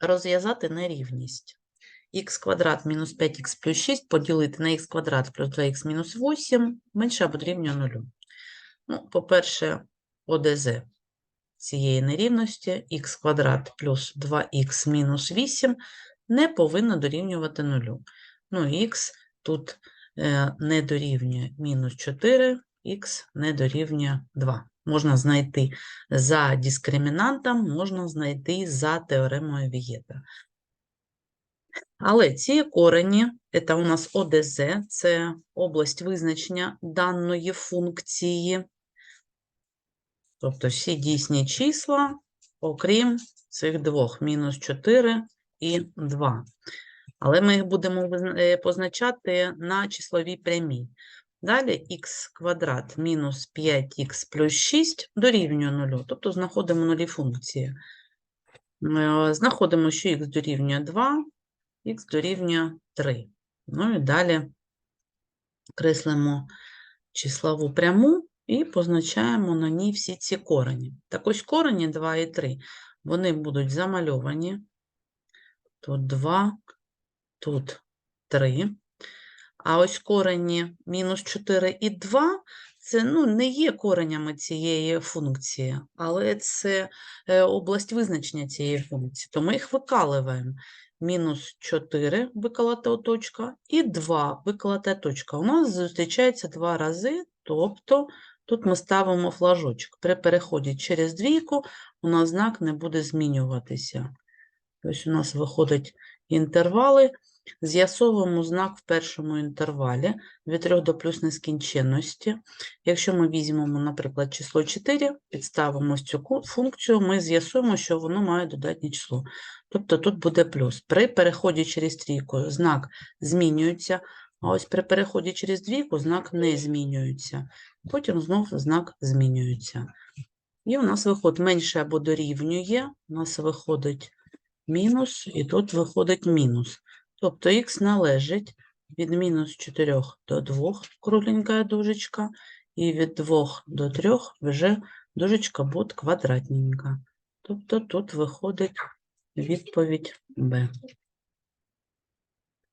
розв'язати нерівність. х квадрат мінус 5х плюс 6 поділити на х квадрат плюс 2х мінус 8 менше або дорівнює 0. Ну, по-перше, ОДЗ цієї нерівності х квадрат плюс 2х мінус 8 не повинно дорівнювати 0. Ну, х тут е, не дорівнює мінус 4, х не дорівнює 2. Можна знайти за дискримінантом, можна знайти за теоремою Вієта. Але ці корені, це у нас ОДЗ, це область визначення даної функції. Тобто всі дійсні числа, окрім цих двох, мінус 4 і 2. Але ми їх будемо е, позначати на числовій прямій. Далі х квадрат мінус 5х плюс 6 дорівнює 0, тобто знаходимо нулі функції. Е, Знаходимо, що х дорівнює 2, х дорівнює 3. Ну і далі креслимо числову пряму і позначаємо на ній всі ці корені. Так ось корені 2 і 3, вони будуть замальовані. Тут 2, тут 3. А ось корені мінус 4 і 2 це ну, не є коренями цієї функції, але це е, область визначення цієї функції. То ми їх викалуємо. Мінус 4 виколота точка і 2 виколота точка. У нас зустрічається два рази, тобто тут ми ставимо флажочок. При переході через двійку у нас знак не буде змінюватися. Ось у нас виходять інтервали. З'ясовуємо знак в першому інтервалі від 3 до плюс нескінченності. Якщо ми візьмемо, наприклад, число 4, підставимо цю функцію, ми з'ясуємо, що воно має додатнє число. Тобто тут буде плюс. При переході через трійку знак змінюється, а ось при переході через двійку знак не змінюється. Потім знов знак змінюється. І у нас виходить менше або дорівнює, у нас виходить мінус, і тут виходить мінус. Тобто х належить від мінус 4 до 2, кругленька дужечка, і від 2 до 3 вже дужечка буде квадратненька. Тобто тут виходить відповідь Б.